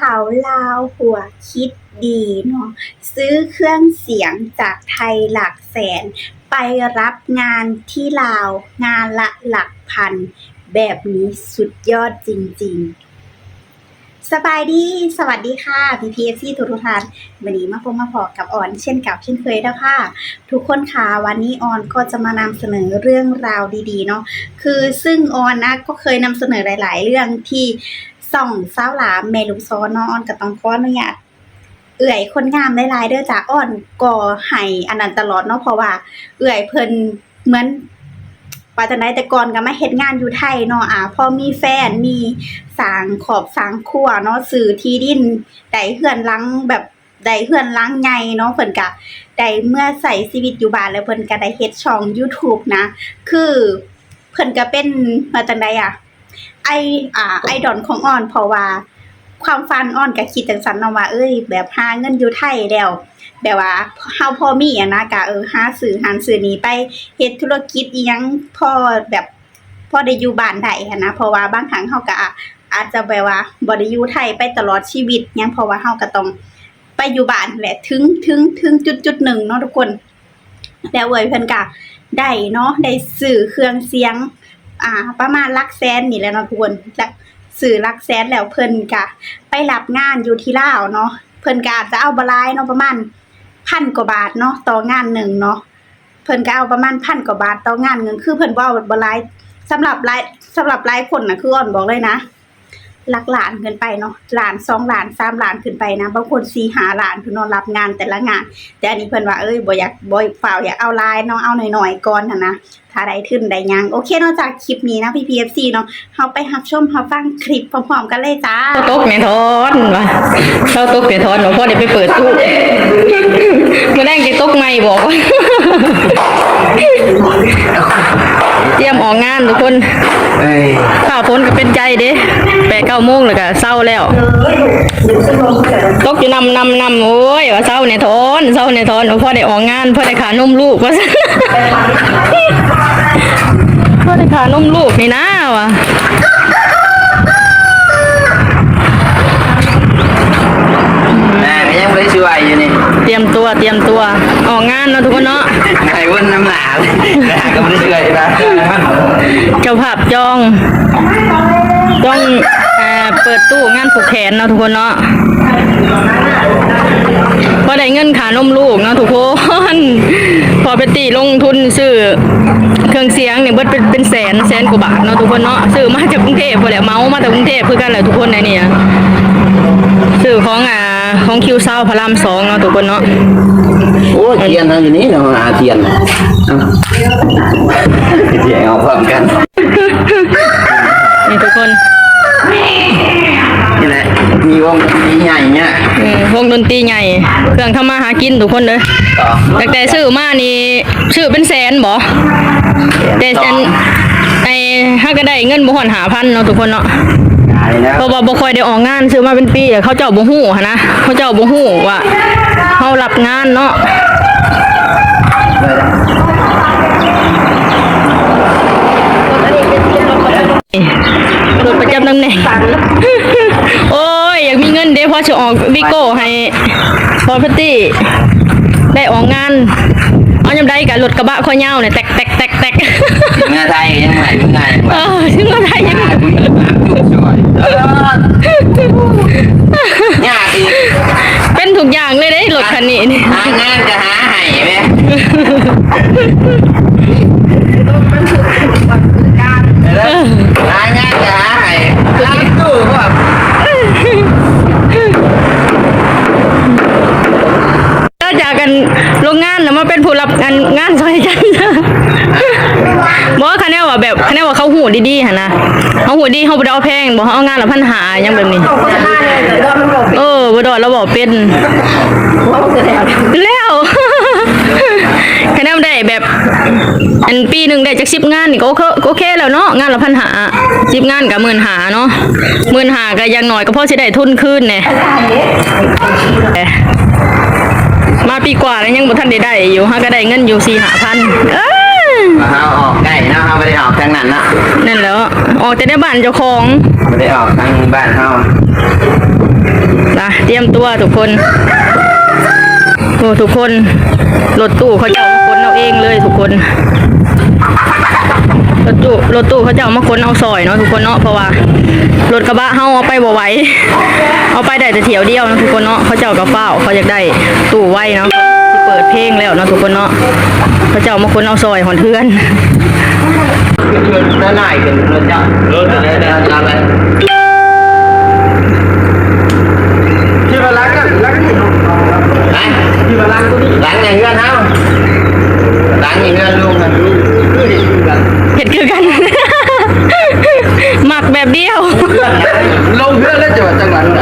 สาวลาวหัวคิดดีเนาะซื้อเครื่องเสียงจากไทยหลักแสน ไปรับงานที่ลาว งานละหลักพัน แบบนี้สุดยอดจริง ๆ สบายดี สวัสดีค่ะพีพีเอฟซีทุกท่านวันนี้มาพบมาพอกับออน เช่นเกับเช่นเคยแล้วค่ะทุกคนค่ะวันนี้ออนก็จะมานำเสนอเรื่องราวดีๆเนาะคือซึ่งออนนะก็เคยนำเสนอหลาย ๆ เรื่องที่ ส่องสาวหลามเมลูกซ้อนนอนก็ต้องขออนุญาตเอื่อยคนงามหลายๆเด้อจ้าอ้อนก็ให้อันนั้นตลอดเนาะเพราะว่า เอื่อยเพิ่นเหมือนว่าจังไดแต่ก่อนก็มาเฮ็ดงานอยู่ไทยเนาะอ่าพอมีแฟนมีสางขอบสางครัวเนาะซื้อที่ดินได้เฮือนหลังแบบได้เฮือนหลังใหญ่เนาะเพิ่นก็ได้เมื่อใส่ชีวิตอยู่บ้านแล้วเพิ่นก็ได้เฮ็ดช่อง YouTube นะ คือเพิ่นก็เป็นมาจังไดอะ ไออ่าไอดอลของอ่อนเพราะว่า ความฝันอ่อนก็คิดจังซั่นเนาะว่าเอ้ย แบบหาเงินอยู่ไทยแล้วแบบว่าเฮาพอมีอะนะก็เออหาซื้อหันซื้อนี้ไปเฮ็ดธุรกิจอีหยังพอแบบพอได้อยู่บ้านได้นะ เพราะว่าบางครั้งเฮาก็อาจจะแบบว่าบ่ได้อยู่ไทยไปตลอดชีวิตยังเพราะว่าเฮาก็ต้องไปอยู่บ้านแหละถึงถึงถึงจุดๆหนึ่งเนาะทุกคน แล้วเว้ยเพิ่นก็ได้เนาะได้ซื้อเครื่องเสียง อ่า ประมาณลักแสนนี่แหละนะทุกคนสื่อลักแสนแล้วเพิ่นกะ ไปรับงานอยู่ที่ลาวเนาะเพิ่นก็อาจะเอาบลายเนาะประมาณพันกว่าบาทเนาะต่องานหนึ่งเนาะเพิ่นก็เอาประมาณพันกว่าบาทต่องานเงินคือเพิ่นบ่เอาบลายสำหรับหลายสำหรับหลายคนนะคืออ่อนบอกเลยนะ หลักลานขึ้นไปเนาะล้านสองล้านสามล้านขึ้นไปนะบางคนสี่ห้าล้านเพิ่นนอนรับงานแต่ละงาน แต่อันนี้เพิ่อนว่าเอ้ยบ่อยากบ่ฝ่าวอยากเอาลายเนาะเอาหน่อยๆก่อนหั่นนะถ้าได้ขึ้นได้ยังโอเคนอกจากคลิปนี้นะพี่พีเอฟซีเนาะเฮาไปรับชมรับฟังคลิปพร้อมๆกันเลยจ้าเข้าตกเมทอนว่ะเข้าตกเมทอนหลวงพ่อเดี๋ยวไปเปิดตู้มาแรงจะตกไม่บอกว่า เตรียมออกงานทุกคนเอ้ยข้าวพ้นก็เป็นใจเด้แปดเก้าโมงแล้วก็เศร้าแล้วตกอยู่นำนำนำโอ้ยว่าเศร้าเนี่ยทอนเศร้าเนี่ยทอนหลวงพ่อได้ออกงานพ่อได้ขานมลูกว่าพ่อได้ขานมลูกนี่นะว่ะแม่ก็ยังไม่ได้ช่วยอยู่นี่เตรียมตัวเตรียมตัว ออกงานเนาะทุกคนเนาะไอ้วันน้ำหนาเลยแต่ก็ไม่ได้ช่วยนะเจ้าภาพจองจองเอ่อเปิดตู้งานผูกแขนเนาะทุกคนเนาะพอได้เงินขานมลูกเนาะทุกคนพอไปตีลงทุนซื้อเครื่องเสียงเนี่ยเบิดเป็นเป็นแสนแสนกว่าบาทเนาะทุกคนเนาะซื้อมาจากกรุงเทพพอแหล้วเมามาจากกรุงเทพเพื่อกันแหละทุกคนนะเนี่ยซื้อของอ่า ของคิวเซาพระรามสองเนาะทุกคนเนาะโอ้เทียนทางอยู่นี่เนาะอาเทียนเทียนเอาพร้อมกันนี่ทุกคนนี่แหละมีวงมีใหญ่เนี่ยเออวงดนตรีใหญ่ เครื่องทำมาหากินทุกคนเลยต่อแต่แต่ซื้อมานี่ซื้อเป็นแสนบ่แต่แสนไอ้ถ้าก็ได้เงินบ่ฮอนหาพันเนาะทุกคนเนาะตายแล้วเพราะว่าบ่ค่อยได้ออกงานซื้อมาเป็นปีแต่เขาเจ้าบ่ฮู้หันนะเขาเจ้าบ่ฮู้ว่าเฮารับงานเนาะรถประจำตำแหน่งโอ้ย อยากมีเงินเด้พอจะออกวิโก้ให้พอพัตตี้ได้ออกงานเอายำได้กับรถกระบะข้อยาวเนี่ยแตกแตกแตกแตกงานไทยยังไงยังไงเออถึงก็ได้ยังผู้หญิงน้ำจุกช่วยเออยากอีก เป็นทุกอย่างเลยเด้รถคันนี้นี่ หางานจะหาให้ไหมหางานจะหาให้ล้างตู้ก็แบบ ก็จากกันโรงงานแล้วมาเป็นผู้รับงานซอยกันบอกว่าคะแนนว่าแบบคะแนนว่าเขาหูดีๆหั่นะเขาหูดีเขาบ่ได้เอาแพงบอกเขาเอางานละพันหายังแบบนี้ เออบ่ดอดเราบอกเป็นแล้วคะแนนได้แบบ อันปีหนึ่งได้จากสิบงานนี่ก็โอเคโอเคแล้วเนาะงานละพันหาสิบงานกับหมื่นหาเนาะหมื่นหาก็ยังหน่อยก็พอสิได้ทุนคืนเนี่ย มาปีกว่าแล้วยังบ่ทันได้ได้อยู่ฮะก็ได้เงินอยู่สี่หาพันเอ้ยเขาออกใกล้นะเขาไม่ได้ออกทางนั้นนะนั่นแหล้วออกแต่ในบ้านเจ้าของไม่ได้ออกทางบ้านเขานะเตรียมตัวทุกคนโอ้ทุกคนรถตู้เขาจะเอามาขนเอาเองเลยทุกคน รถตู้รถตู้เขาจะเอามาขนเอาซอยเนาะทุกคนเนาะเพราะว่ารถกระบะเฮาเอาไปบ่ไหวเอาไปได้แต่เที่ยวเดียวเนาะทุกคนเนาะเขาเจ้ากระเฝ้าเขาอยากได้ตู้ไว้เนาะสิเปิดเพลงแล้วเนาะทุกคนเนาะเขาจะเอามาขนเอาซอยหอนเทือนด้านหน้าอีกรถเจ้ารถอะไรเดินทางอะไรที่มาล้างกันล้างกันที่มาล้างตัวนี้ล้างอย่างเงี้ยเท้าล้างอย่างเงี้ยลุงนะลุงคือเด็กกัน เห็ด คือกัน หมักแบบเดียว ลงเพื่อนแล้วจะว่าจังหวัดไหน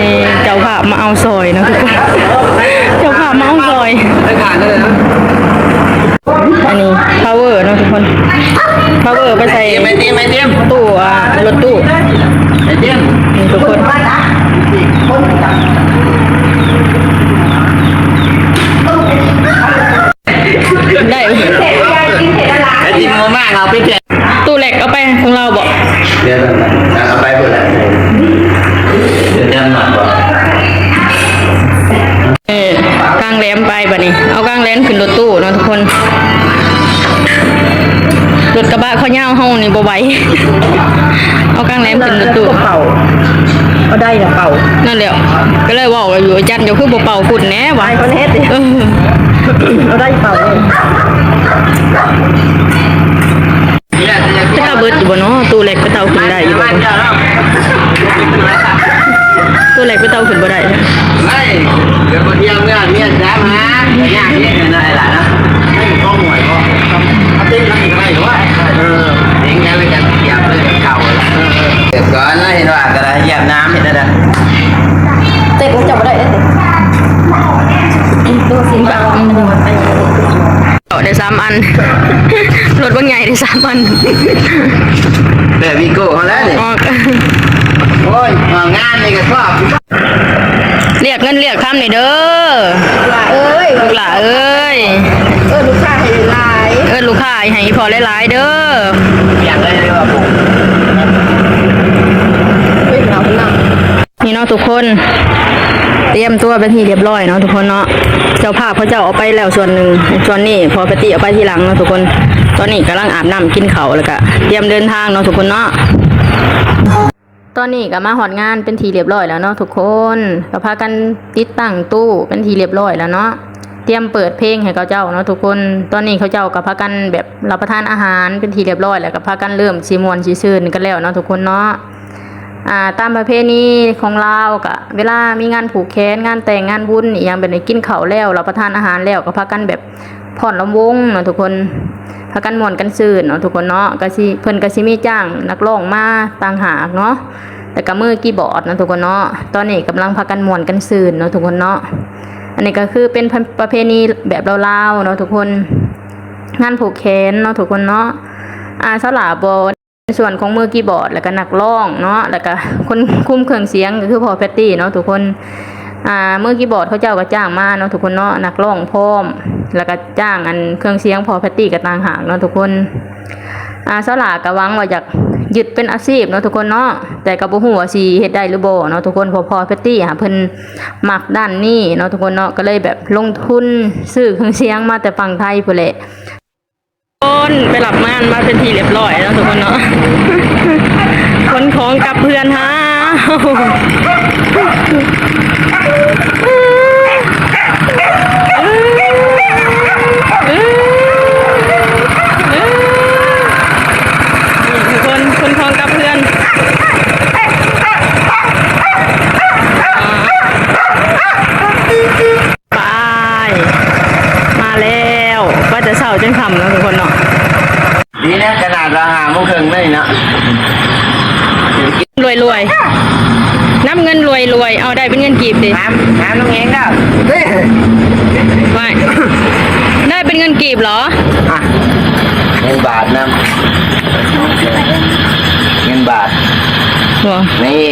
นี่เจ้าภาพมาเอาซอยนะทุกคน เจ้าภาพมาเอาซอยได้ผ่านเลยนะอันนี้ power เนอะทุกคน power ไปใส่ไม่เตรียมไม่เตรียมตู้อ่ารถตู้ไม่เตรียม นี่ทุกคนได้ เราไปแจกตู้เหล็กเอาไปของเราบอกเดี๋ยวเอาไปหมดแล้วเดี๋ยวจำหน่อยก่อนเออกลางแหลมไปบัดนี้ เอากลางแหลมขึ้นรถตู้เนาะทุกคนรถกระบะเขาเย่าวเฮานี่บ่ไหวเอากลางแหลมขึ้นรถตู้เป่าก็ได้นะเป่านั่นแหละก็เลยเว่าอยู่จันเดี๋ยวคือบ่เป่าฝุ่นแหน่วะไอ้คนเฮ็ดดิเออเราได้เป่าเลย ขึ้นบ่ได้ไม่เดี๋ยวคนเที่ยวเมื่อเมียจ้ามาเดี๋ยวย่างนี่กันอะไรล่ะนะไม่ข้องหวยก็เอาติ้งนั่งอะไรหรือว่าเออเองกันเลยกันเหยียบเลยเก่าเลยเดี๋ยวก่อนนะเห็นว่ากันเหยียบน้ำเห็นได้เต็มจับไม่ได้เลยตัวสีขาวมันมันไปเอาได้สามอันรถบางใหญ่ได้สามอันแต่วีโก้เขาแล้วนี่ออก โอ้ยงานนี่ก็ชอบเรียกเงินเรียกคำนี่เด้อว่าเอ้ยลูกหลาเอ้ยเออลูกชายให้หลายเอิ้นลูกค้าให้พอหลายๆเด้ออย่างไรเลยว่าผมไม่เหงาหนักนี่เนาะทุกคนเตรียมตัวเป็นที่เรียบร้อยเนาะทุกคนเนาะเจ้าภาพเขาเจ้าเอาไปแล้วส่วนหนึ่งส่วนนี้พอปฏิเอาไปทีหลังเนาะทุกคน ตอนนี้กำลังอาบน้ำกินเขาวแล้วก็เตรียมเดินทางเนาะทุกคนเนาะ ตอนนี้ก็มาหอดงานเป็นทีเรียบร้อยแล้วเนาะทุกคนก็พากันติดตั้งตู้เป็นทีเรียบร้อยแล้วเนาะเตรียมเปิดเพลงให้เขาเจ้าเนาะทุกคน ตอนนี้เขาเจ้าก็พากันแบบรับประทานอาหารเป็นทีเรียบร้อยแล้วก็พากันเริ่มชิมวนชิซื่นกันแล้วเนาะทุกคนเนาะอ่าตามประเพณีของเรากะเวลามีงานผูกแขนงานแต่งงานบุญอย่างแบบนี้กินข้าวแล้วรับประทานอาหารแล้วก็พากันแบบ ผ่อนลำวงเนาะทุกคนพากันม่วนกันซื่นเนาะทุกคนเนาะก็สิเพิ่นก็สิมีจ้างนักร้องมาต่างหากเนาะแต่ก็มือกีบอร์ดเนาะทุกคนเนาะตอนนี้กำลังพากันม่วนกันซื่นเนาะทุกคนเนาะอันนี้ก็คือเป็นประเพณีแบบลาวๆเนาะทุกคนงานผูกแขนเนาะทุกคนเนาะอาสลาบในส่วนของมือกีบอร์ดแล้วก็นักร้องเนาะแล้วก็คนคุมเครื่องเสียงก็คือพอแพตตี้เนาะทุกคน อ่ามือกีย์บอร์ดเขาเจ้าก็จ้างมาเนาะทุกคนเนาะนักร้องพร้อม แล้วก็จ้างอันเครื่องเสียงพอแพตตี้ก็ต่างหากเนาะทุกคนอ่าสลาก็หวังว่าอยากยึดเป็นอาชีพเนาะทุกคนเนาะแต่ก็บ่ฮู้ว่าสิเฮ็ดได้หรือบ่เนาะทุกคนพอพอแพตตี้หาเพิ่นมักด้านนี้เนาะทุกคนเนาะก็เลยแบบลงทุนซื้อเครื่องเสียงมาแต่ฝั่งไทยพุ่นแหละคนไปหลับม่านมาเป็นทีเรียบร้อยแล้วทุกคนเนาะคนของกับเพื่อนฮะทุกคนคนของกับเพื่อนไป มาแล้วว่าจะเศร้าจนคำแล้วทุกคนเนาะ ดี นะขนาดเราหาโมงครึ่งได้นะรวยรวยนับเงินรวยรวยเอาได้เป็นเงินกีบดิน้ำน้ำน้ำเองได้เฮ้ยไม่ได้เป็นเงินกีบเหรออะเงินบาทนะเงินบาทหัวนี่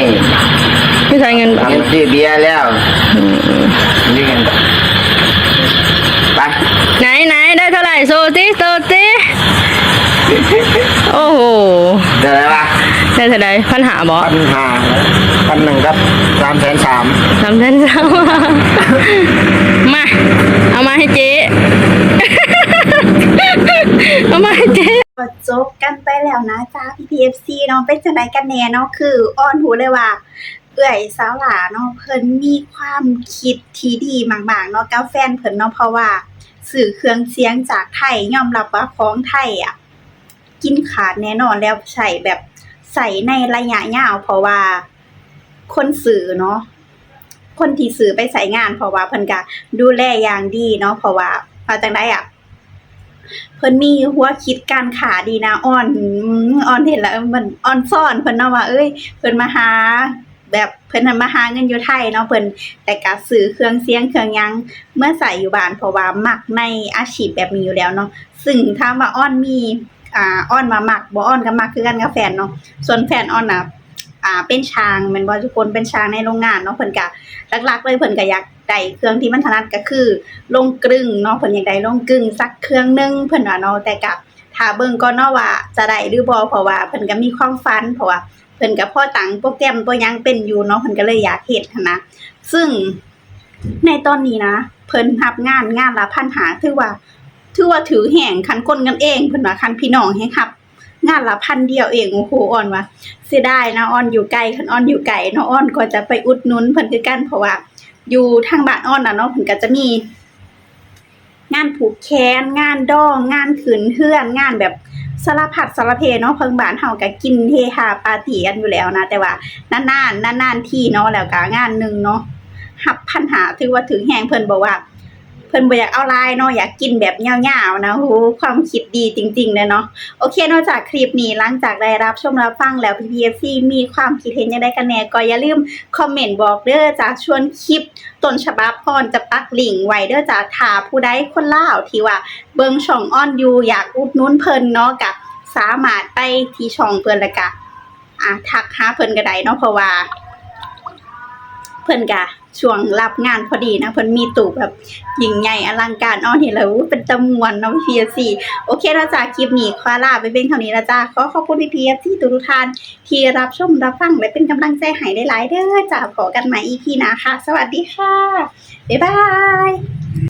ไม่ใช่เงินบาทเงินซื้อเบียร์แล้วนี่เงินไปไหนไหนได้เท่าไหร่โซติโซ ได้เท่าใดพันหาบ่พันห้าพันหนึ่งครับสามแสนสามสามแสนสามมา เอามาให้เจ๊ เอามาให้เจ๊ก็จบกันไปแล้วนะจ้า PPFC เนาะเป็นจังไดกันแน่เนาะคืออ้อนหูเลยว่า เอื่อยสาวหลาเนาะเพิ่นมีความคิดที่ดีมากๆเนาะกับแฟนเพิ่นเนาะเพราะว่า สื่อเครื่องเสียงจากไทยยอมรับว่าของไทยอะ กินขาดแน่นอนแล้วใส่แบบ ใส่ในระยะยาวเพราะว่าคนสื่อเนาะคนที่สื่อไปใส่งาน เพราะว่าเพิ่นก็ดูแลอย่างดีเนาะเพราะว่าพาจังได้อะเพิ่นมีหัวคิดการขาดีนะอ่อนอ่อนเห็นแล้วมันอ่อนซ่อนเพิ่นเนาะว่า เอ้ยเพิ่นมาหาแบบเพิ่นน่ะมาหาเงินอยู่ไทยเนาะเพิ่นแต่ก็ซื้อเครื่องเสียงเครื่องยังเมื่อใส่อยู่บ้านเพราะว่ามักในอาชีพแบบนี้อยู่แล้วเนาะซึ่งถ้าว่าอ้อนมี อ่าอ้อนมามักบ่อ้อนก็มักคือกันกับแฟนเนาะส่วนแฟนอ้อนน่ะอ่าเป็นช่างแม่นบ่ทุกคนเป็นช่างในโรงงานเนาะเพิ่นก็หลักๆเลยเพิ่นก็อยากได้เครื่องที่มันถนัดก็คือลงกลึงเนาะเพิ่นอยากได้ลงกลึงสักเครื่องหนึงเพิ่นว่าเนาะแต่ก็ถ้าเบิ่งก่อนเนาะว่าจะได้หรือบ่เพราะว่าเพิ่นก็มีความฝันเพราะว่าเพิ่นก็พ่อตังโปรแกรมตัวยังเป็นอยู่เนาะเพิ่นก็เลยอยากเฮ็ดหั้นนะซึ่งในตอนนี้นะ เพิ่นรับงานงานละพันหาถือว่า ถือว่าถือแห่งคันคนกันเองเพิ่นว่าคันพี่น้องให้รับ งานละพันเดียวเองโอ้โหอ่อนว่าเสียดายนะอ่อนอยู่ไกลคันอ่อนอยู่ไกลเนาะอ่อนก็จะไปอุดหนุนเพิ่นคือกันเพราะว่า อยู่ทางบ้านอ้อนน่ะเนาะเพิ่นก็จะมี งานผูกแขนงานดองงานขืนเฮือนงานแบบสารพัดสารเพเนาะเพิ่งบ้านเฮาก็กินเฮฮาปาร์ตี้กันอยู่แล้วนะแต่ว่านานๆนานๆที่เนาะแล้วก็งานหนึงเนาะหับพันหาถือว่าถึงแฮงเพิ่นบอกว่า เพิ่นบ่อยากเอาลายเนาะอยากกินแบบยาวๆนะโหความคิดดีจริงๆเลยเนาะโอเคนอกจากคลิปนี้หลังจากได้รับชมรับฟังแล้ว PPFC มีความคิดเห็นยังไงกันแน่ก็อย่าลืมคอมเมนต์บอกเด้อจากชวนคลิปต้นฉบับออนจะปักลิงไว้เด้อจ้าถาผู้ใดคนล่าวที่ว่าเบิ่งช่องออนอยู่อยากอุดนุนเพิ่นเนาะก็สามารถไปที่ช่องเพิ่นล้วก็อะทักหาเพิ่นก็ได้เนาะเพราะว่า เพิ่นก็ ช่วงรับงานพอดีนะเพิ่นมีตู่แบบยิ่งใหญ่อลังการอ้อนเห็นแล้วอู้เป็นตะมวนเนาะพี่ๆสิโอเคแล้วจ้าคลิปนี้ขอลาไปเป็นเท่านี้แล้วจ้าขอขอบคุณพี่ๆที่ทุกท่าน ที่รับชมรับฟังและเป็นกำลังใจให้ได้หลายๆเด้อจ้าขอกันใหม่อีพีนะคะ สวัสดีค่ะ บ๊ายบาย